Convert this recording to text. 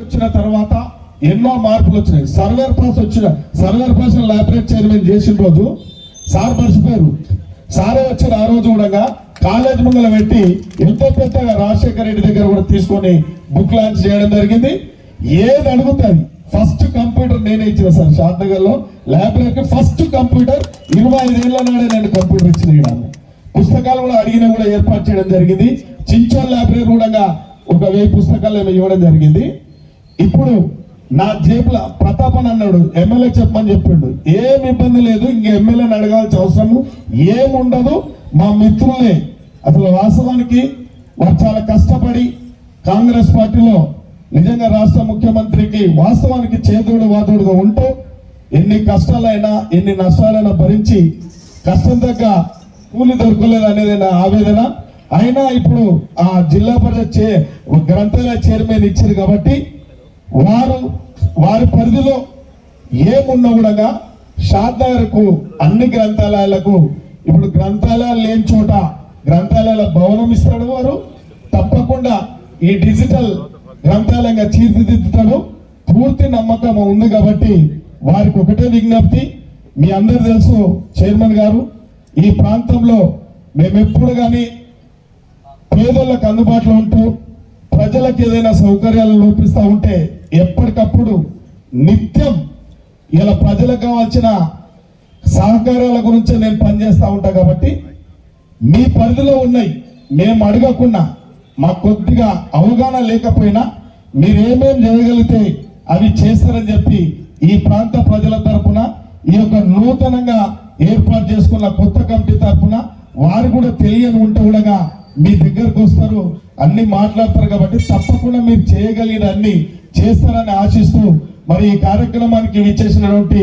వచ్చిన తర్వాత ఎన్నో మార్పులు వచ్చినాయి. సర్వేర్ పాస్ వచ్చిన సర్వేర్ పాస్ లాబరేట్ చైర్మన్ చేసిన రోజు సార్ మర్చిపోయారు. సారే వచ్చిన ఆ రోజు కూడా కాలేజ్ ముందర పెట్టి ఎంతో పెద్దగా రాజశేఖర రెడ్డి దగ్గర కూడా తీసుకొని బుక్ లాంచ్ చేయడం జరిగింది. ఏది అడుగుతుంది ఫస్ట్ కంప్యూటర్ నేనే ఇచ్చిన సార్. షాద్నగర్లో ఫస్ట్ కంప్యూటర్ ఇరవై ఐదేళ్ళ నాడే నేను కంప్యూటర్ ఇచ్చిన పుస్తకాలు కూడా అడిగిన కూడా ఏర్పాటు చేయడం జరిగింది. చించోల్ లైబ్రరీ కూడా ఒక వెయ్యి పుస్తకాలు ఇవ్వడం జరిగింది. ఇప్పుడు నా జేబుల ప్రతాపన్ అన్నాడు. ఎమ్మెల్యే చెప్పమని చెప్పిండు. ఏం ఇబ్బంది లేదు ఇంక ఎమ్మెల్యేని అడగాల్సిన అవసరము ఏముండదు. మా మిత్రులే అసలు వాస్తవానికి వారు చాలా కష్టపడి కాంగ్రెస్ పార్టీలో నిజంగా రాష్ట్ర ముఖ్యమంత్రికి వాస్తవానికి చేదుడు వాదుడుగా ఉంటూ ఎన్ని కష్టాలైనా ఎన్ని నష్టాలైనా భరించి కష్టం తగ్గ కూలి దొరకలేదు అనేది నా ఆవేదన. అయినా ఇప్పుడు ఆ జిల్లా పరిషత్ చే గ్రంథాలయ చైర్మన్ ఇచ్చారు కాబట్టి వారు వారి పరిధిలో ఏమున్నా కూడా షాద్నగర్కు అన్ని గ్రంథాలయాలకు ఇప్పుడు గ్రంథాలయాలు లేని చోట గ్రంథాలయాల భవనం ఇస్తాడు వారు. తప్పకుండా ఈ డిజిటల్ గ్రంథాలయంగా తీర్చిదిద్దుతాడు. పూర్తి నమ్మకం ఉంది కాబట్టి వారికి ఒకటే విజ్ఞప్తి. మీ అందరు తెలుసు చైర్మన్ గారు ఈ ప్రాంతంలో మేము ఎప్పుడు కానీ పేదోళ్ళకు అందుబాటులో ఉంటూ ప్రజలకు ఏదైనా సౌకర్యాలు లోపిస్తూ ఉంటే ఎప్పటికప్పుడు నిత్యం ఇలా ప్రజలకు కావాల్సిన సహకారాల గురించి నేను పనిచేస్తూ ఉంటా కాబట్టి మీ పరిధిలో ఉన్నాయి. మేము అడగకుండా మాకు కొద్దిగా అవగాహన లేకపోయినా మీరేమేం చేయగలిగితే అవి చేస్తారని చెప్పి ఈ ప్రాంత ప్రజల తరపున ఈ యొక్క నూతనంగా ఏర్పాటు చేసుకున్న కొత్త కమిటీ తరఫున వారు కూడా తెలియని ఉంటే కూడా మీ దగ్గరకు వస్తారు అన్ని మాట్లాడతారు కాబట్టి తప్పకుండా మీరు చేయగలిగిన అన్ని చేస్తారని ఆశిస్తూ మరి ఈ కార్యక్రమానికి విచ్చేసినటువంటి